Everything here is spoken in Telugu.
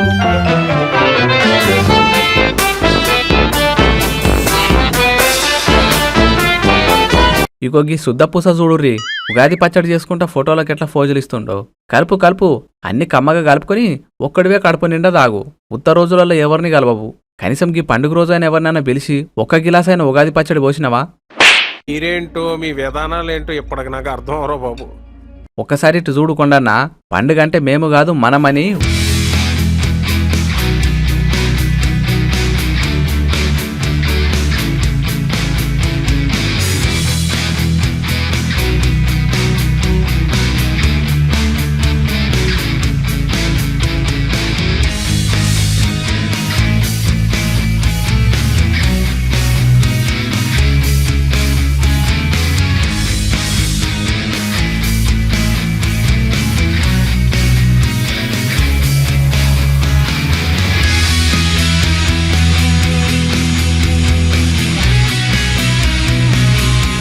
ఇగో గీ శుద్ధ పూస చూడుర్రి. ఉగాది పచ్చడి చేసుకుంటా ఫోటోలకు ఎట్లా ఫోజులు ఇస్తుండో. కలుపు కలుపు. అన్ని కమ్మగా కలుపుకొని ఒక్కడివే కడుపు నిండా తాగు. ఉత్త రోజులలో ఎవరిని కలవవు? కనీసం గీ పండుగ రోజైనా ఎవరినైనా పిలిచి ఒక్క గిలాస్ అయినా ఉగాది పచ్చడి పోసినవా? మీరేంటో మీ విధానాలు ఏంటో ఇప్పటికి నాకు అర్థం అవరో బాబు. ఒక్కసారి ఇటు చూడుకొండన్నా పండుగ అంటే మేము కాదు మనమని